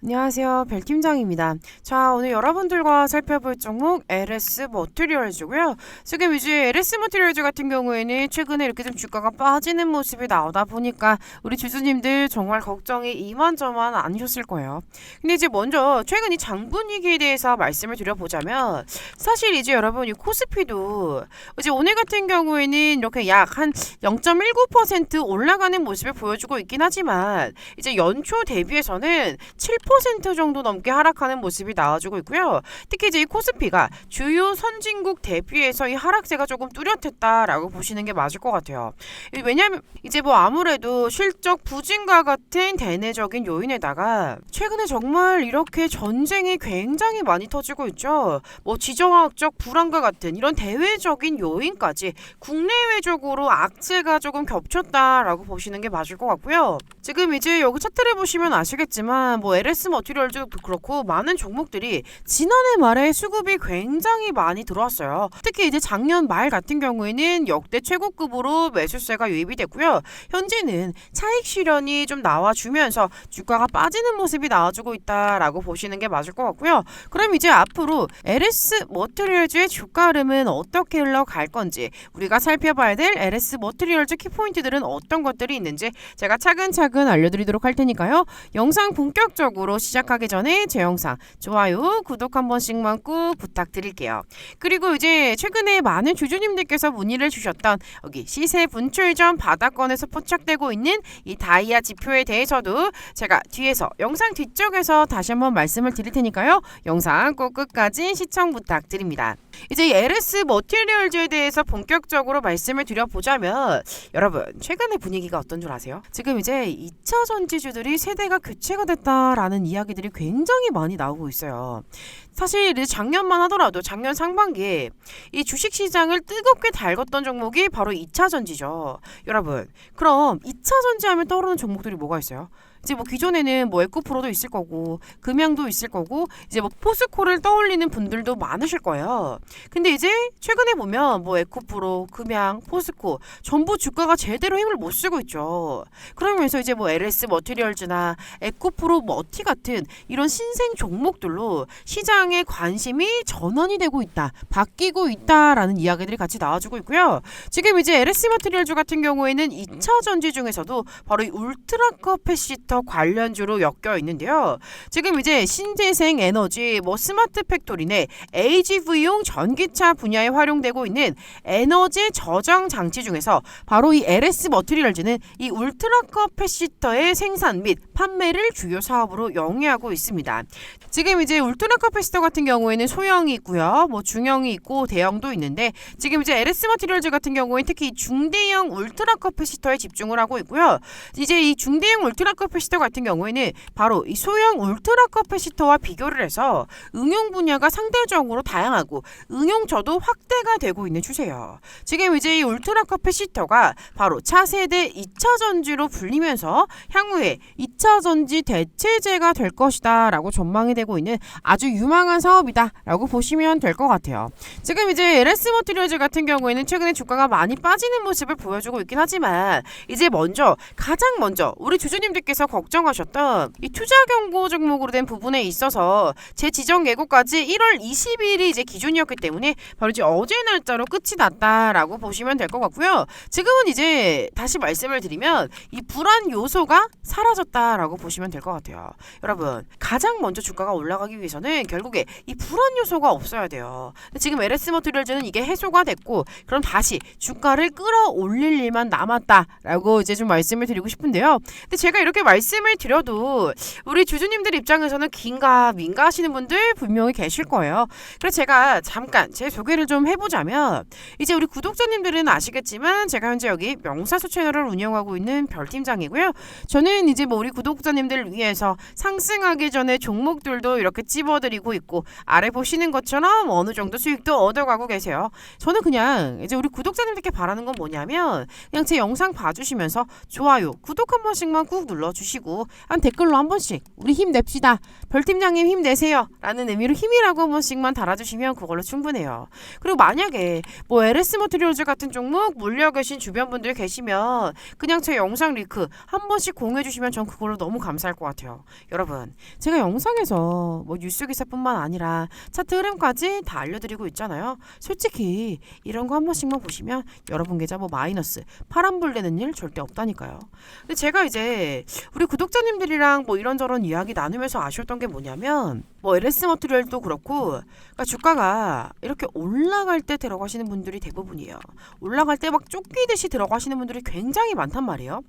안녕하세요. 벨팀장입니다. 자, 오늘 여러분들과 살펴볼 종목 LS 머티리얼즈고요. 지금 이제 LS 머티리얼즈 같은 경우에는 최근에 이렇게 좀 주가가 빠지는 모습이 나오다 보니까 우리 주주님들 정말 걱정이 이만저만 아니셨을 거예요. 근데 이제 먼저 최근 이 장분위기에 대해서 말씀을 드려보자면 사실 이제 여러분 이 코스피도 이제 오늘 같은 경우에는 이렇게 약 한 0.19% 올라가는 모습을 보여주고 있긴 하지만 이제 연초 대비해서는 7% 정도 넘게 하락하는 모습이 나와주고 있고요. 특히 이제 이 코스피가 주요 선진국 대비해서 이 하락세가 조금 뚜렷했다라고 보시는 게 맞을 것 같아요. 이- 왜냐면 이제 뭐 아무래도 실적 부진과 같은 대내적인 요인에다가 최근에 정말 이렇게 전쟁이 굉장히 많이 터지고 있죠. 뭐 지정학적 불안과 같은 이런 대외적인 요인까지 국내외적으로 악재가 조금 겹쳤다라고 보시는 게 맞을 것 같고요. 지금 이제 여기 차트를 보시면 아시겠지만 뭐 LS 머티리얼즈도 그렇고 많은 종목들이 지난해 말에 수급이 굉장히 많이 들어왔어요. 특히 이제 작년 말 같은 경우에는 역대 최고급으로 매수세가 유입이 됐고요. 현재는 차익 실현이 좀 나와주면서 주가가 빠지는 모습이 나와주고 있다라고 보시는 게 맞을 것 같고요. 그럼 이제 앞으로 LS 머티리얼즈의 주가 흐름은 어떻게 흘러갈 건지 우리가 살펴봐야 될 LS 머티리얼즈 키포인트들은 어떤 것들이 있는지 제가 차근차근 알려드리도록 할 테니까요. 영상 본격적으로 시작하기 전에 제 영상 좋아요, 구독 한 번씩만 꾹 부탁드릴게요. 그리고 이제 최근에 많은 주주님들께서 문의를 주셨던 여기 시세 분출점 바닥권에서 포착되고 있는 이 다이아 지표에 대해서도 제가 뒤에서 영상 뒤쪽에서 다시 한번 말씀을 드릴 테니까요. 영상 꼭 끝까지 시청 부탁드립니다. 이제 이 LS 머티리얼즈에 대해서 본격적으로 말씀을 드려보자면 여러분 최근의 분위기가 어떤 줄 아세요? 지금 이제 2차 전지주들이 세대가 교체가 됐다라는 이야기들이 굉장히 많이 나오고 있어요. 사실 작년만 하더라도 작년 상반기에 이 주식 시장을 뜨겁게 달궜던 종목이 바로 2차 전지죠. 여러분 그럼 2차 전지 하면 떠오르는 종목들이 뭐가 있어요? 이제 뭐 기존에는 뭐 에코프로도 있을 거고 금양도 있을 거고 이제 뭐 포스코를 떠올리는 분들도 많으실 거예요. 근데 이제 최근에 보면 뭐 에코프로, 금양, 포스코 전부 주가가 제대로 힘을 못 쓰고 있죠. 그러면서 이제 뭐 LS 머티리얼즈나 에코프로 머티 같은 이런 신생 종목들로 시장의 관심이 전환이 되고 있다, 바뀌고 있다라는 이야기들이 같이 나와주고 있고요. 지금 이제 LS 머티리얼즈 같은 경우에는 2차 전지 중에서도 바로 이 울트라 커 패시 터 관련주로 엮여 있는데요. 지금 이제 신재생 에너지, 뭐 스마트 팩토리네, AGV용 전기차 분야에 활용되고 있는 에너지 저장 장치 중에서 바로 이 LS 머티리얼즈는 이 울트라 커패시터의 생산 및 판매를 주요 사업으로 영위하고 있습니다. 지금 이제 울트라 커패시터 같은 경우에는 소형이 있고요. 뭐 중형이 있고 대형도 있는데 지금 이제 LS 머티리얼즈 같은 경우에 특히 중대형 울트라 커패시터에 집중을 하고 있고요. 이제 이 중대형 울트라 커패 시터 같은 경우에는 바로 이 소형 울트라 커패시터와 비교를 해서 응용 분야가 상대적으로 다양하고 응용처도 확대가 되고 있는 추세예요. 지금 이제 이 울트라 커패시터가 바로 차세대 2차 전지로 불리면서 향후에 2차 전지 대체제가 될 것이다 라고 전망이 되고 있는 아주 유망한 사업이다 라고 보시면 될 것 같아요. 지금 이제 LS 머티리얼즈 같은 경우에는 최근에 주가가 많이 빠지는 모습을 보여주고 있긴 하지만 이제 먼저 가장 먼저 우리 주주님들께서 걱정하셨던 이 투자 경고 종목으로 된 부분에 있어서 제 지정 예고까지 1월 20일이 이제 기준이었기 때문에 바로 이제 어제 날짜로 끝이 났다라고 보시면 될 것 같고요. 지금은 이제 다시 말씀을 드리면 이 불안 요소가 사라졌다라고 보시면 될 것 같아요. 여러분 가장 먼저 주가가 올라가기 위해서는 결국에 이 불안 요소가 없어야 돼요. 지금 LS 머티리얼즈는 이게 해소가 됐고 그럼 다시 주가를 끌어올릴 일만 남았다라고 이제 좀 말씀을 드리고 싶은데요. 근데 제가 이렇게 말 씀을 드려도 우리 주주님들 입장에서는 긴가 민가 하시는 분들 분명히 계실 거예요. 그래서 제가 잠깐 제 소개를 좀 해보자면 이제 우리 구독자님들은 아시겠지만 제가 현재 여기 명사수 채널을 운영하고 있는 별팀장이고요. 저는 이제 뭐 우리 구독자님들을 위해서 상승하기 전에 종목들도 이렇게 찝어드리고 있고 아래 보시는 것처럼 어느 정도 수익도 얻어가고 계세요. 저는 그냥 이제 우리 구독자님들께 바라는 건 뭐냐면 그냥 제 영상 봐주시면서 좋아요, 구독 한 번씩만 꾹 눌러주시 고 한 댓글로 한 번씩 우리 힘냅시다. 별팀장님 힘내세요. 라는 의미로 힘이라고 한 번씩만 달아주시면 그걸로 충분해요. 그리고 만약에 뭐 LS 머티리얼즈 같은 종목 물려 계신 주변 분들 계시면 그냥 제 영상 링크 한 번씩 공유해 주시면 전 그걸로 너무 감사할 것 같아요. 여러분, 제가 영상에서 뭐 뉴스 기사뿐만 아니라 차트 흐름까지 다 알려드리고 있잖아요. 솔직히 이런 거 한 번씩만 보시면 여러분 계좌 뭐 마이너스 파란불 되는 일 절대 없다니까요. 근데 제가 이제 우리 구독자님들이랑 뭐 이런저런 이야기 나누면서 아쉬웠던 게 뭐냐면 뭐 LS 머트리얼도 그렇고 그러니까 주가가 이렇게 올라갈 때 들어가시는 분들이 대부분이에요. 올라갈 때 막 쫓기듯이 들어가시는 분들이 굉장히 많단 말이에요.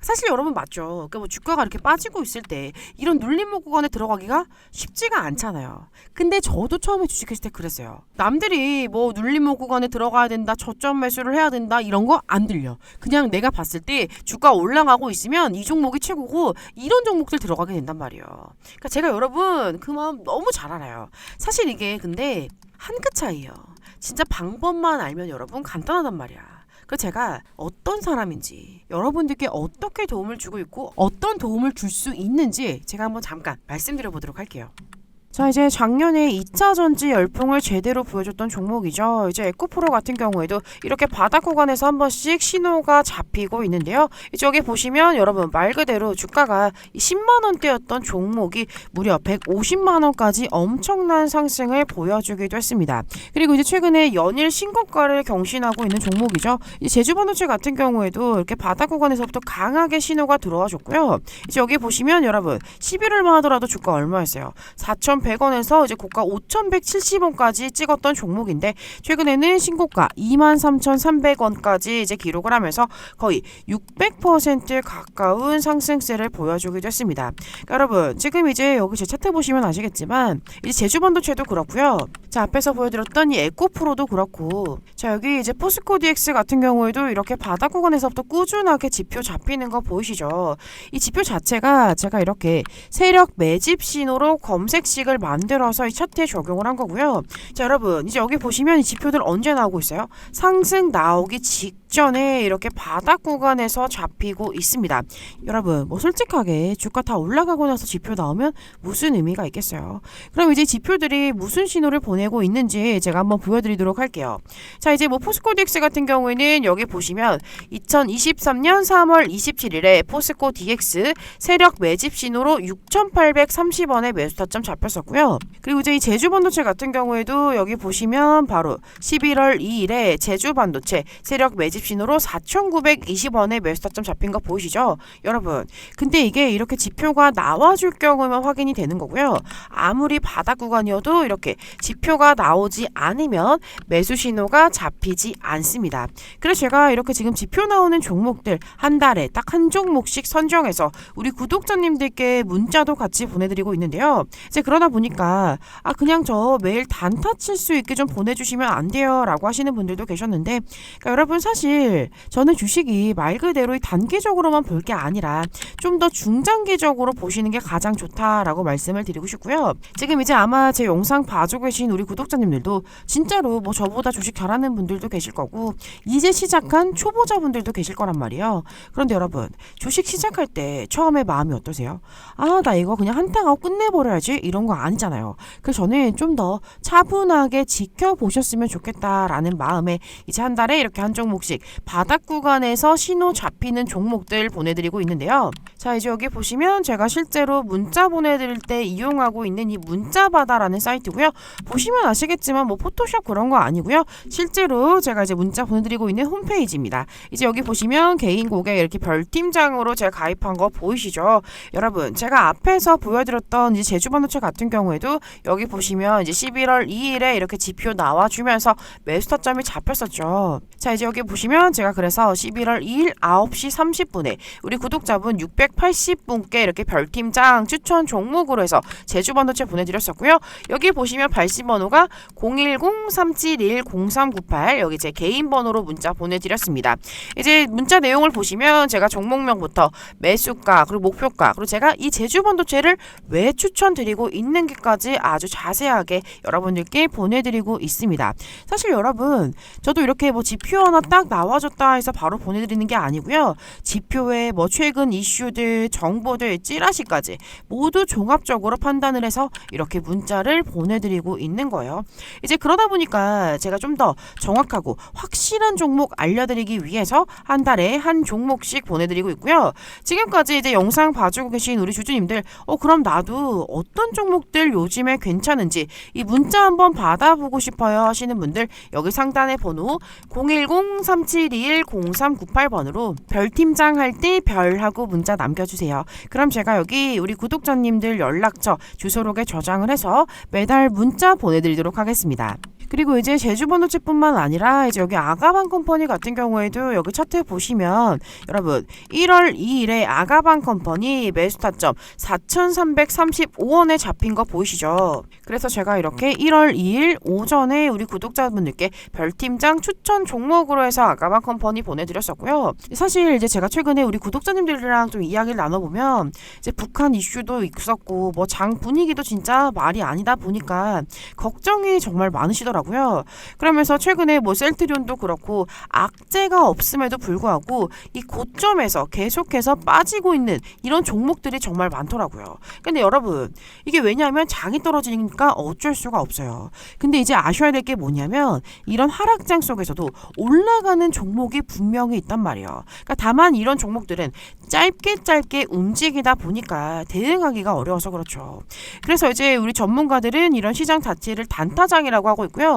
사실 여러분 맞죠. 그러니까 뭐 주가가 이렇게 빠지고 있을 때 이런 눌림목 구간에 들어가기가 쉽지가 않잖아요. 근데 저도 처음에 주식했을 때 그랬어요. 남들이 뭐 눌림목 구간에 들어가야 된다, 저점 매수를 해야 된다 이런 거 안 들려. 그냥 내가 봤을 때 주가 올라가고 있으면 이 종목이 최고고 이런 종목들 들어가게 된단 말이에요. 그러니까 제가 여러분 그 마음 너무 잘 알아요. 사실 이게 근데 한 끗 차이예요. 진짜 방법만 알면 여러분 간단하단 말이야. 그 제가 어떤 사람인지 여러분들께 어떻게 도움을 주고 있고 어떤 도움을 줄 수 있는지 제가 한번 잠깐 말씀드려 보도록 할게요. 자 이제 작년에 2차 전지 열풍을 제대로 보여줬던 종목이죠. 이제 에코프로 같은 경우에도 이렇게 바닥 구간에서 한 번씩 신호가 잡히고 있는데요. 여기 보시면 여러분 말 그대로 주가가 10만 원대였던 종목이 무려 150만 원까지 엄청난 상승을 보여주기도 했습니다. 그리고 이제 최근에 연일 신고가를 경신하고 있는 종목이죠. 이 제주반도체 같은 경우에도 이렇게 바닥 구간에서부터 강하게 신호가 들어와 줬고요. 이제 여기 보시면 여러분 11월만 하더라도 주가 얼마였어요? 4,100원에서 이제 고가 5,170원까지 찍었던 종목인데 최근에는 신고가 23,300원까지 이제 기록을 하면서 거의 600% 가까운 상승세를 보여주기도 했습니다. 그러니까 여러분 지금 이제 여기 제 차트 보시면 아시겠지만 이제 제주반도체도 그렇고요. 자 앞에서 보여드렸던 이 에코프로도 그렇고 자 여기 이제 포스코 DX 같은 경우에도 이렇게 바닥 구간에서부터 꾸준하게 지표 잡히는 거 보이시죠? 이 지표 자체가 제가 이렇게 세력 매집 신호로 검색 식을 만들어서 이 차트에 적용을 한 거고요. 자 여러분 이제 여기 보시면 이 지표들 언제 나오고 있어요? 상승 나오기 직전에 이렇게 바닥 구간에서 잡히고 있습니다. 여러분 뭐 솔직하게 주가 다 올라가고 나서 지표 나오면 무슨 의미가 있겠어요? 그럼 이제 지표들이 무슨 신호를 보내고 있는지 제가 한번 보여드리도록 할게요. 자 이제 뭐 포스코 DX 같은 경우에는 여기 보시면 2023년 3월 27일에 포스코 DX 세력 매집 신호로 6,830원에 매수 타점 잡혔었고요. 그리고 이제 이 제주 반도체 같은 경우에도 여기 보시면 바로 11월 2일에 제주 반도체 세력 매집 신호로 4,920원에 매수 타점 잡힌 거 보이시죠? 여러분. 근데 이게 이렇게 지표가 나와줄 경우에만 확인이 되는 거고요. 아무리 바닥 구간이어도 이렇게 지표가 나오지 않으면 매수 신호가 잡히지 않습니다. 그래서 제가 이렇게 지금 지표 나오는 종목들 한 달에 딱 한 종목씩 선정해서 우리 구독자님들께 문자도 같이 보내드리고 있는데요. 이제 그러다 보니까 아 그냥 저 매일 단타 칠 수 있게 좀 보내주시면 안 돼요라고 하시는 분들도 계셨는데 그러니까 여러분 사실 저는 주식이 말 그대로 이 단기적으로만 볼 게 아니라 좀 더 중장기적으로 보시는 게 가장 좋다라고 말씀을 드리고 싶고요. 지금 이제 아마 제 영상 봐주고 계신 우리 구독자님들도 진짜로 뭐 저보다 주식 잘하는 분들도 계실 거고 이제 시작한 초보자분들도 계실 거란 말이에요. 그런데 여러분 주식 시작할 때 처음에 마음이 어떠세요? 아 나 이거 그냥 한탕 하고 끝내버려야지 이런 거 아니잖아요. 그래서 저는 좀 더 차분하게 지켜보셨으면 좋겠다라는 마음에 이제 한 달에 이렇게 한 종목씩 바닥 구간에서 신호 잡히는 종목들 보내드리고 있는데요. 자 이제 여기 보시면 제가 실제로 문자 보내드릴 때 이용하고 있는 이 문자바다라는 사이트고요. 보시면 아시겠지만 뭐 포토샵 그런 거 아니고요. 실제로 제가 이제 문자 보내드리고 있는 홈페이지입니다. 이제 여기 보시면 개인 고객 이렇게 별팀장으로 제가 가입한 거 보이시죠? 여러분 제가 앞에서 보여드렸던 이제 제주반도체 같은 경우에도 여기 보시면 이제 11월 2일에 이렇게 지표 나와주면서 매수 타점이 잡혔었죠. 자 이제 여기 보시면 제가 그래서 11월 2일 9시 30분에 우리 구독자분 680분께 이렇게 별팀장 추천 종목으로 해서 제주 반도체 보내드렸었고요. 여기 보시면 발신 번호가 010-371-0398 여기 제 개인 번호로 문자 보내드렸습니다. 이제 문자 내용을 보시면 제가 종목명부터 매수가 그리고 목표가 그리고 제가 이 제주 반도체를 왜 추천드리고 있는지까지 아주 자세하게 여러분들께 보내드리고 있습니다. 사실 여러분 저도 이렇게 뭐 지표 하나 딱 나 와줬다 해서 바로 보내드리는 게 아니고요. 지표에 뭐 최근 이슈들 정보들, 찌라시까지 모두 종합적으로 판단을 해서 이렇게 문자를 보내드리고 있는 거예요. 이제 그러다 보니까 제가 좀 더 정확하고 확실한 종목 알려드리기 위해서 한 달에 한 종목씩 보내드리고 있고요. 지금까지 이제 영상 봐주고 계신 우리 주주님들, 어, 그럼 나도 어떤 종목들 요즘에 괜찮은지 이 문자 한번 받아보고 싶어요 하시는 분들 여기 상단에 번호 010-3721-0398번으로 별팀장 할 때 별하고 문자 남겨주세요. 그럼 제가 여기 우리 구독자님들 연락처 주소록에 저장을 해서 매달 문자 보내드리도록 하겠습니다. 그리고 이제 제주 번호체뿐만 아니라 이제 여기 아가방 컴퍼니 같은 경우에도 여기 차트 보시면 여러분 1월 2일에 아가방 컴퍼니 매수 타점 4,335원에 잡힌 거 보이시죠? 그래서 제가 이렇게 1월 2일 오전에 우리 구독자분들께 별팀장 추천 종목으로 해서 아가방 컴퍼니 보내드렸었고요. 사실 이제 제가 최근에 우리 구독자님들이랑 좀 이야기를 나눠보면 이제 북한 이슈도 있었고 뭐 장 분위기도 진짜 말이 아니다 보니까 걱정이 정말 많으시더라고요. 그러면서 최근에 뭐 셀트리온도 그렇고 악재가 없음에도 불구하고 이 고점에서 계속해서 빠지고 있는 이런 종목들이 정말 많더라고요. 근데 여러분 이게 왜냐하면 장이 떨어지니까 어쩔 수가 없어요. 근데 이제 아셔야 될 게 뭐냐면 이런 하락장 속에서도 올라가는 종목이 분명히 있단 말이에요. 그러니까 다만 이런 종목들은 짧게 짧게 움직이다 보니까 대응하기가 어려워서 그렇죠. 그래서 이제 우리 전문가들은 이런 시장 자체를 단타장이라고 하고 있고요.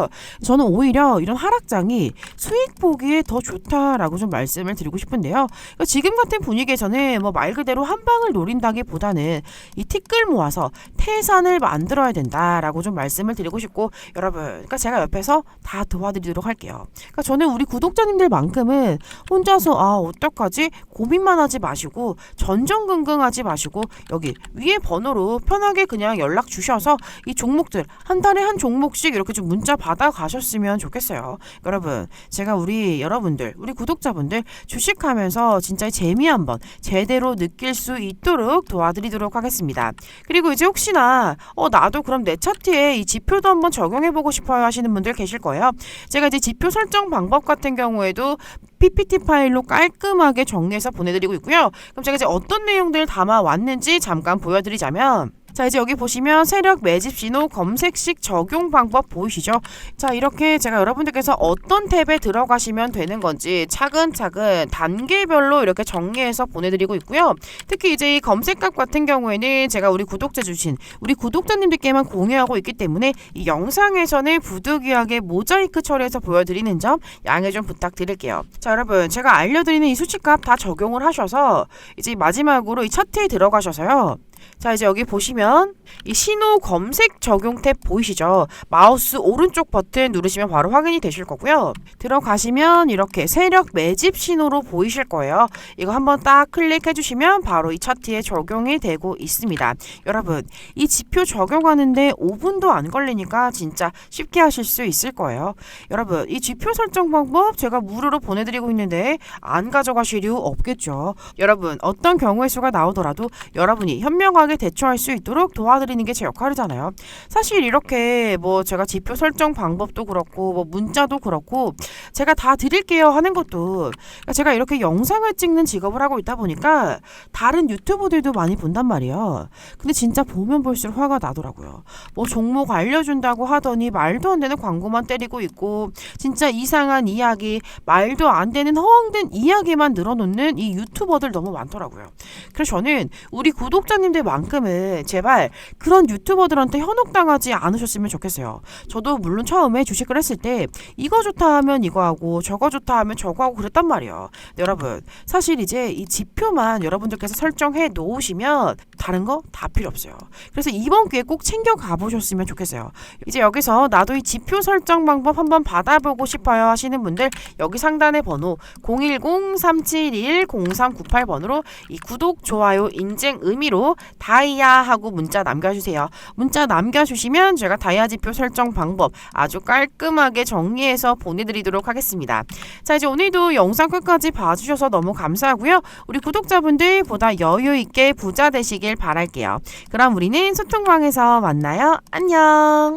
저는 오히려 이런 하락장이 수익 보기에 더 좋다라고 좀 말씀을 드리고 싶은데요. 그러니까 지금 같은 분위기에서는 뭐 말 그대로 한 방을 노린다기보다는 이 티끌 모아서 태산을 만들어야 된다라고 좀 말씀을 드리고 싶고 여러분, 그러니까 제가 옆에서 다 도와드리도록 할게요. 그러니까 저는 우리 구독자님들만큼은 혼자서 아 어떡하지 고민만 하지 마시고 전전긍긍하지 마시고 여기 위에 번호로 편하게 그냥 연락 주셔서 이 종목들 한 달에 한 종목씩 이렇게 좀 문자 받아 가셨으면 좋겠어요. 여러분, 제가 우리 여러분들, 우리 구독자분들 주식하면서 진짜 재미 한번 제대로 느낄 수 있도록 도와드리도록 하겠습니다. 그리고 이제 혹시나 어 나도 그럼 내 차트에 이 지표도 한번 적용해 보고 싶어요 하시는 분들 계실 거예요. 제가 이제 지표 설정 방법 같은 경우에도 PPT 파일로 깔끔하게 정리해서 보내드리고 있고요. 그럼 제가 이제 어떤 내용들을 담아 왔는지 잠깐 보여드리자면 자 이제 여기 보시면 세력 매집 신호 검색식 적용 방법 보이시죠? 자 이렇게 제가 여러분들께서 어떤 탭에 들어가시면 되는 건지 차근차근 단계별로 이렇게 정리해서 보내드리고 있고요. 특히 이제 이 검색값 같은 경우에는 제가 우리 구독자 주신 우리 구독자님들께만 공유하고 있기 때문에 이 영상에서는 부득이하게 모자이크 처리해서 보여드리는 점 양해 좀 부탁드릴게요. 자 여러분 제가 알려드리는 이 수치값 다 적용을 하셔서 이제 마지막으로 이 차트에 들어가셔서요. 자 이제 여기 보시면 이 신호 검색 적용 탭 보이시죠? 마우스 오른쪽 버튼 누르시면 바로 확인이 되실 거고요. 들어가시면 이렇게 세력 매집 신호로 보이실 거예요. 이거 한번 딱 클릭해 주시면 바로 이 차트에 적용이 되고 있습니다. 여러분 이 지표 적용하는데 5분도 안 걸리니까 진짜 쉽게 하실 수 있을 거예요. 여러분 이 지표 설정 방법 제가 무료로 보내드리고 있는데 안 가져가실 이유 없겠죠. 여러분 어떤 경우의 수가 나오더라도 여러분이 현명 하게 대처할 수 있도록 도와드리는 게 제 역할이잖아요. 사실 이렇게 뭐 제가 지표 설정 방법도 그렇고 뭐 문자도 그렇고 제가 다 드릴게요 하는 것도 그러니까 제가 이렇게 영상을 찍는 직업을 하고 있다 보니까 다른 유튜버들도 많이 본단 말이에요. 근데 진짜 보면 볼수록 화가 나더라고요. 뭐 종목 알려준다고 하더니 말도 안 되는 광고만 때리고 있고 진짜 이상한 이야기 말도 안 되는 허황된 이야기만 늘어놓는 이 유튜버들 너무 많더라고요. 그래서 저는 우리 구독자님들 만큼은 제발 그런 유튜버들한테 현혹당하지 않으셨으면 좋겠어요. 저도 물론 처음에 주식을 했을 때 이거 좋다 하면 이거 하고 저거 좋다 하면 저거 하고 그랬단 말이에요. 여러분 사실 이제 이 지표만 여러분들께서 설정해 놓으시면 다른 거 다 필요 없어요. 그래서 이번 기회에 꼭 챙겨 가보셨으면 좋겠어요. 이제 여기서 나도 이 지표 설정 방법 한번 받아보고 싶어요 하시는 분들 여기 상단에 번호 010-371-0398번으로 이 구독, 좋아요, 인증 의미로 다이아 하고 문자 남겨주세요. 문자 남겨주시면 제가 다이아 지표 설정 방법 아주 깔끔하게 정리해서 보내드리도록 하겠습니다. 자 이제 오늘도 영상 끝까지 봐주셔서 너무 감사하고요. 우리 구독자분들 보다 여유 있게 부자 되시길 바랄게요. 그럼 우리는 소통방에서 만나요. 안녕.